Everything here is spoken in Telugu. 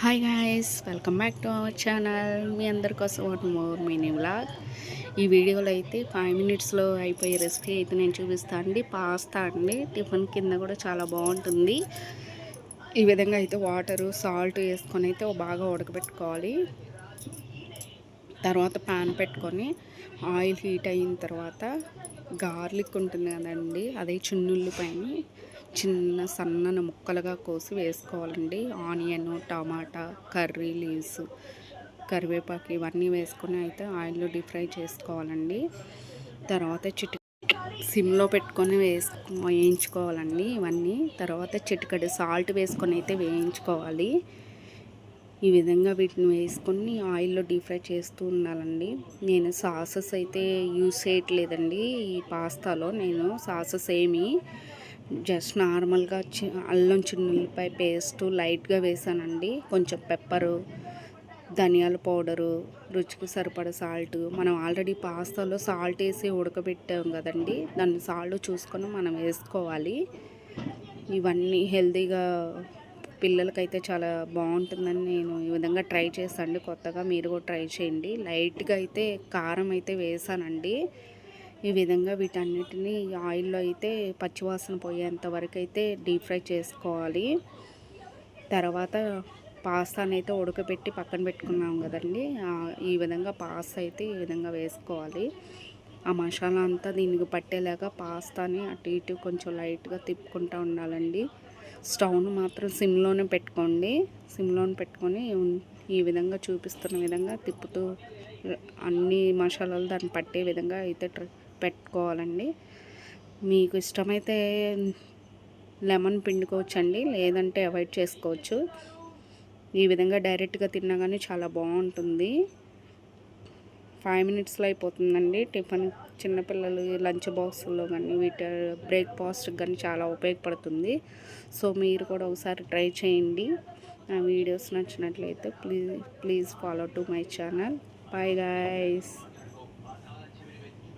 Hi guys welcome back to our channel మీ అందరి కోసం ఒకటి మోర్ మినీ వ్లాగ్ ఈ వీడియోలో అయితే ఫైవ్ మినిట్స్లో అయిపోయే రెసిపీ అయితే నేను చూపిస్తాను అండి. పాస్తా అండి. టిఫిన్ కింద కూడా చాలా బాగుంటుంది. ఈ విధంగా అయితే వాటరు సాల్ట్ వేసుకొని అయితే బాగా ఉడకబెట్టుకోవాలి. తర్వాత పాన్ పెట్టుకొని ఆయిల్ హీట్ అయిన తర్వాత గార్లిక్ ఉంటుంది కదండి అదే చిన్నుల్లిపైన చిన్న సన్నని ముక్కలుగా కోసి వేసుకోవాలండి. ఆనియన్ టమాటా కర్రీ లీవ్స్ కరివేపాకు ఇవన్నీ వేసుకొని అయితే ఆయిల్లో డీప్ ఫ్రై చేసుకోవాలండి. తర్వాత చిటి సిమ్లో పెట్టుకొని వేసుకో వేయించుకోవాలండి ఇవన్నీ. తర్వాత చిటికడు సాల్ట్ వేసుకొని అయితే వేయించుకోవాలి. ఈ విధంగా వీటిని వేసుకొని ఆయిల్లో డీప్ ఫ్రై చేస్తూ ఉండాలండి. నేను సాసెస్ అయితే యూస్ చేయట్లేదండి ఈ పాస్తాలో. నేను సాసెస్ ఏమి జస్ట్ నార్మల్గా చి అల్లం చిన్నుల్లిపాయ పేస్ట్ లైట్గా వేసానండి. కొంచెం పెప్పరు ధనియాల పౌడరు రుచికి సరిపడ సాల్ట్. మనం ఆల్రెడీ పాస్తాలో సాల్ట్ వేసి ఉడకబెట్టాం కదండి. దాన్ని సాల్ట్ చూసుకొని మనం వేసుకోవాలి. ఇవన్నీ హెల్తీగా పిల్లలకైతే చాలా బాగుంటుందని నేను ఈ విధంగా ట్రై చేస్తాను కొత్తగా మీరు కూడా ట్రై చేయండి. లైట్గా అయితే కారం అయితే వేసానండి. ఈ విధంగా వీటన్నిటిని ఆయిల్లో అయితే పచ్చివాసన పోయేంత వరకు అయితే డీప్ ఫ్రై చేసుకోవాలి. తర్వాత పాస్తాని అయితే ఉడకబెట్టి పక్కన పెట్టుకున్నాం కదండి. ఈ విధంగా పాస్తా అయితే ఈ విధంగా వేసుకోవాలి. ఆ మసాలా అంతా దీనికి పట్టేలాగా పాస్తాని అటు ఇటు కొంచెం లైట్గా తిప్పుకుంటూ ఉండాలండి. స్టవ్ను మాత్రం సిమ్లోనే పెట్టుకోండి. సిమ్లోనే పెట్టుకొని ఈ విధంగా చూపిస్తున్న విధంగా తిప్పుతూ అన్ని మసాలాలు దాన్ని పట్టే విధంగా అయితే పెట్టుకోవాలండి. మీకు ఇష్టమైతే లెమన్ పిండుకోవచ్చండి లేదంటే అవాయిడ్ చేసుకోవచ్చు. ఈ విధంగా డైరెక్ట్గా తిన్నా కానీ చాలా బాగుంటుంది. ఫైవ్ మినిట్స్లో అయిపోతుందండి టిఫిన్. చిన్నపిల్లలు లంచ్ బాక్స్లో కానీ వీటి బ్రేక్ఫాస్ట్ కానీ చాలా ఉపయోగపడుతుంది. సో మీరు కూడా ఒకసారి ట్రై చేయండి. నా వీడియోస్ నచ్చినట్లయితే please please follow to my channel. Bye guys.